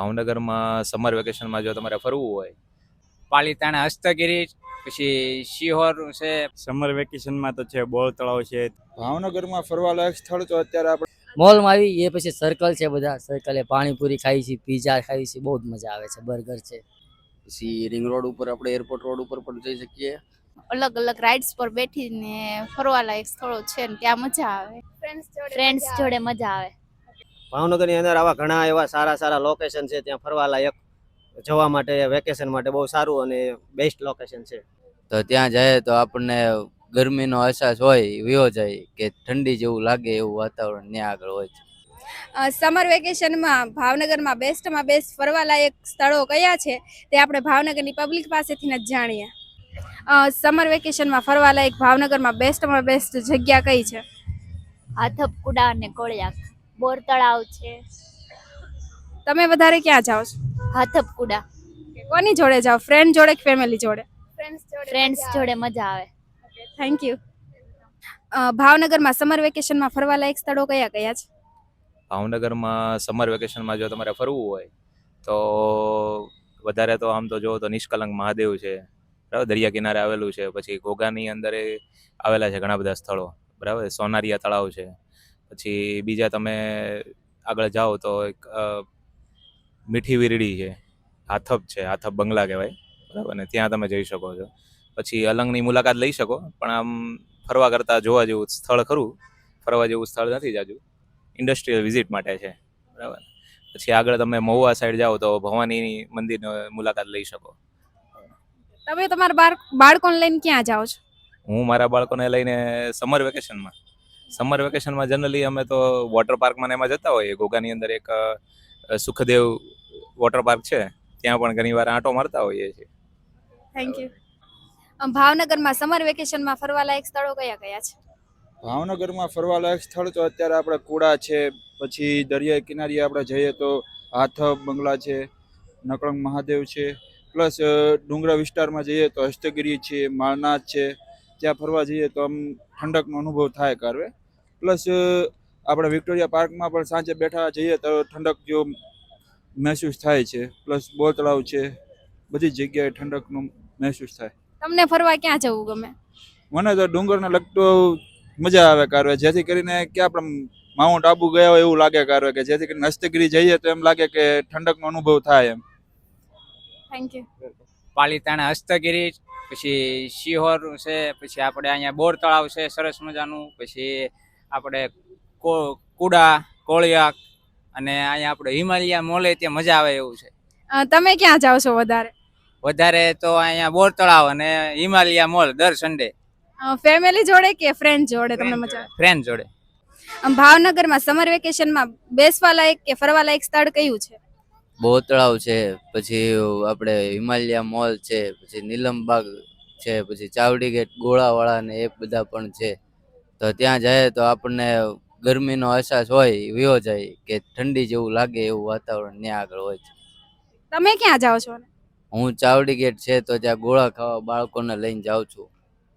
ભાવનગરમાં સમર વેકેશનમાં જો તમારે ફરવું હોય. પાલીતાણા હસ્તગીરી પછી શિહોર છે. સમર વેકેશનમાં તો છે બોલ તળાવ છે. ભાવનગરમાં ફરવાલાયક સ્થળ તો અત્યારે આપણે મોલમાં આવી એ પછી સર્કલ છે બધા. સર્કલે પાણીપુરી ખાઈ છે પીઝા ખાઈ છે બહુ જ મજા આવે છે બર્ગર છે. પછી રિંગ રોડ ઉપર આપણે એરપોર્ટ રોડ ઉપર પણ જઈ શકીએ. અલગ અલગ રાઇડ્સ પર બેઠીને ફરવાલાયક સ્થળો છે ને ત્યાં મજા આવે. ફ્રેન્ડ્સ જોડે મજા આવે. ભાવનગરની અંદર આવા ઘણા એવા સારા સારા લોકેશન છે ત્યાં ફરવા લાયક જવા માટે વેકેશન માટે બહુ સારું અને બેસ્ટ લોકેશન છે. તો ત્યાં જાય તો આપણને ગરમીનો અહેસાસ હોય વિયો જાય કે ઠંડી જેવું લાગે એવું વાતાવરણ ત્યાં આગળ હોય છે. સમર વેકેશનમાં ભાવનગરમાં બેસ્ટમાં બેસ્ટ ફરવાલાયક સ્થળો કયા છે તે આપણે ભાવનગરની પબ્લિક પાસેથી જ જાણીએ. સમર વેકેશનમાં ફરવાલાયક ભાવનગરમાં બેસ્ટમાં બેસ્ટ જગ્યા કઈ છે? હાથપકુડા અને કોળિયાક. બોર તળાવ છે. તમે વધારે ક્યાં જાઓ છો? હાથપકુડા. કોની જોડે જાઓ? ફ્રેન્ડ જોડે કે ફેમિલી જોડે? ફ્રેન્ડ્સ જોડે મજા આવે. થેન્ક યુ ભાવનગરમાં સમર વેકેશનમાં ફરવાલાયક સ્થળો કયા કયા છે? ભાવનગરમાં સમર વેકેશનમાં જો તમારે ફરવું હોય તો વધારે તો આમ તો જો તો નિષ્કલંક મહાદેવ છે. બરાબર? દરિયા કિનારે આવેલું છે. પછી ઘોઘાની અંદર આવેલા છે ઘણા બધા સ્થળો. બરાબર? સોનારિયા તળાવ છે. પછી બીજા તમે આગળ જાઓ તો એક મીઠી વીરડી છે હાથપ છે હાથબ બંગલા કહેવાય બરાબર? ને ત્યાં તમે જઈ શકો છો. પછી અલંગની મુલાકાત લઈ શકો પણ આમ ફરવા કરતાં જોવા જેવું સ્થળ ખરું ફરવા જેવું સ્થળ નથી જાજુ. ઇન્ડસ્ટ્રીયલ વિઝિટ માટે છે બરાબર? પછી આગળ તમે મહુવા સાઈડ જાઓ તો ભવાની મંદિરની મુલાકાત લઈ શકો. તમે તમારા બાળકોને લઈને ક્યાં જાઓ છો? હું મારા બાળકોને લઈને સમર વેકેશનમાં સમર વેકેશનમાં જનરલી અમે તો વોટર પાર્કમાં એમાં જતા હોઈએ. ઘોઘાની અંદર એક સુખદેવ વોટર પાર્ક છે. ત્યાં પણ ઘણી વાર આંટો મારતા હોઈએ છીએ. થેન્ક યુ ભાવનગરમાં સમર વેકેશનમાં ફરવાલાયક સ્થળો કયા કયા છે? ભાવનગરમાં ફરવાલાયક સ્થળ તો અત્યારે આપણે કુડા છે પછી દરિયાઈ કિનારીએ આપણે જઈએ તો હાથબ બંગલા છે નકળંગ મહાદેવ છે પ્લસ ડુંગરા વિસ્તારમાં જઈએ તો હસ્તગીરી છે માળનાથ છે. ત્યાં ફરવા જઈએ તો આમ ઠંડકનો અનુભવ થાય કારવે. પ્લસ આપણે વિક્ટોરિયા પાર્કમાં પણ સાંજે બેઠા જઈએ તો ઠંડક જો મહેસૂસ થાય છે. પ્લસ બોર તળાવ છે. બધી જગ્યાએ ઠંડકનું મહેસૂસ થાય. તમને ફરવા ક્યાં જવું ગમે? મને તો ડુંગરને લગતો મજા આવે કારવે. જેથી કરીને કે આપણે માઉન્ટ આબુ ગયા હોય એવું લાગે કારવે કે જેથી કરીને હસ્તગીરી જઈએ તો એમ લાગે કે ઠંડકનો અનુભવ થાય એમ. થેન્ક યુ પાલીતાણા હસ્તગીરી પછી શિહોર છે પછી આપણે અહીંયા બોર તળાવ છે સરસ મજાનું. પછી આપણે કો કુડા કોળિયાક અને અહીંયા આપણે હિમાલયા મોલે ત્યાં મજા આવે એવું છે. તમે ક્યાં જાઓ છો વધારે? વધારે તો અહીંયા બોર તળાવ અને હિમાલયા મોલ દર સન્ડે ફેમિલી જોડે કે ફ્રેન્ડ જોડે? તમને મજા ફ્રેન્ડ જોડે. ભાવનગરમાં સમર વેકેશનમાં બેસવા લાયક કે ફરવા લાયક સ્થળ કયું છે? બહુ તળાવ છે પછી આપણે હિમાલયા મોલ છે પછી નીલમબાગ છે પછી ચાવડી ગેટ ગોળાવાળા ને એ બધા પણ છે. તો ત્યાં જાય તો આપણને ગરમીનો અહેસાસ હોય વિયો જાય કે ઠંડી જેવું લાગે એવું વાતાવરણ ત્યાં આગળ હોય છે. તમે ક્યાં જાઓ છો? હું ચાવડી ગેટ છે તો ત્યાં ગોળા ખાવા બાળકોને લઈને જાઉં છું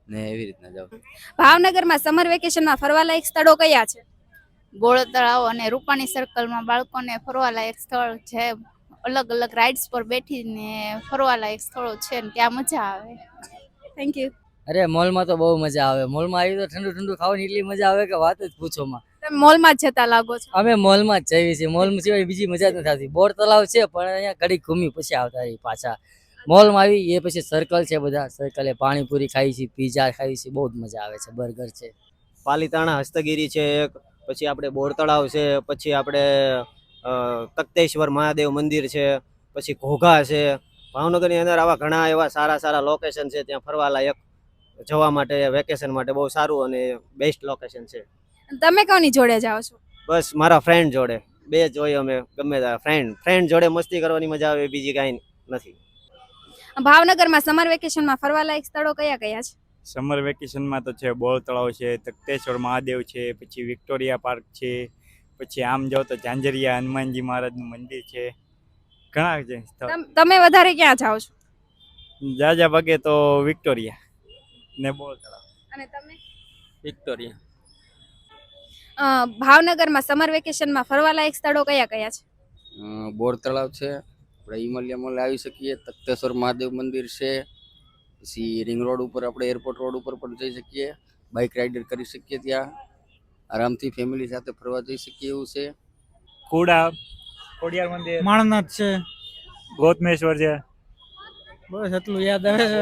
ને એવી રીતના જાઉં છું. ભાવનગરમાં સમર વેકેશનમાં ફરવા લાયક સ્થળો કયા છે? ગોળ તળાવ અને રૂપાણી સર્કલમાં બાળકોને ફરવાલાયક સ્થળ છે. અલગ અલગ રાઇડ્સ પર બેઠીને ફરવાલાયક સ્થળો છે ને ત્યાં મજા આવે. થેન્ક યુ અરે મોલમાં તો બહુ મજા આવે. મોલમાં આવી તો ઠંડુ ઠંડુ ખાવાની એટલી મજા આવે કે વાત જ પૂછો માં. તમે મોલમાં જ જતા લાગો છો? અમે મોલમાં જ જઈએ છીએ. મોલ સિવાય બીજી મજા જ નથી આવતી. બોર તળાવ છે પણ અહીંયા ઘડી ઘૂમી પછી આવતા રહી પાછા. મોલમાં આવી એ પછી સર્કલ છે બધા. સર્કલે પાણીપુરી ખાઈ છે પીઝા ખાઈ છે બહુ જ મજા આવે છે. બર્ગર છે. પાલીતાણા હસ્તગીરી છે એક. પછી આપણે બોર તળાવ છે. પછી આપણે તક્તેશ્વર મહાદેવ મંદિર છે. પછી ઘોઘા છે. ભાવનગરની અંદર આવા ઘણા એવા સારા સારા લોકેશન છે. ત્યાં ફરવા લાયક જવા માટે વેકેશન માટે બહુ સારું અને બેસ્ટ લોકેશન છે. તમે કોની જોડે જાઓ છો? બસ મારા ફ્રેન્ડ જોડે. બે જોઈએ અમે ગમે ત્યાં. ફ્રેન્ડ ફ્રેન્ડ જોડે મસ્તી કરવાની મજા આવે બીજી કાંઈ નથી. ભાવનગરમાં સમર વેકેશનમાં ફરવા લાયક સ્થળો કયા કયા છે? સમર વેકેશનમાં તો છે બોર તળાવ છે તખ્તેશ્વર મહાદેવ છે પછી વિક્ટોરિયા પાર્ક છે પછી આમ જાઓ તો ઝાંઝરિયા હનુમાનજી મહારાજનું મંદિર છે. ઘણા છે તમે વધારે ક્યાં જાઓ છો? જાજા ભાગે તો વિક્ટોરિયા. ને બોર તળાવ અને તમે? વિક્ટોરિયા. ભાવનગરમાં સમર વેકેશનમાં ફરવા લાયક સ્થળો કયા કયા છે? બોર તળાવ છે. આપણે હિમાલય મોલ આવી શકીએ તખતેશ્વર મહાદેવ મંદિર છે. પછી રિંગ રોડ ઉપર આપણે એરપોર્ટ રોડ ઉપર પણ જઈ શકીએ. બાઇક રાઇડર કરી શકીએ ત્યાં. આરામથી ફેમિલી સાથે ફરવા જઈ શકીએ એવું છે. કુડા ખોડિયાર મંદિર. માણનાથ છે. ગોતમેશ્વર છે. બસ એટલું યાદ આવે છે.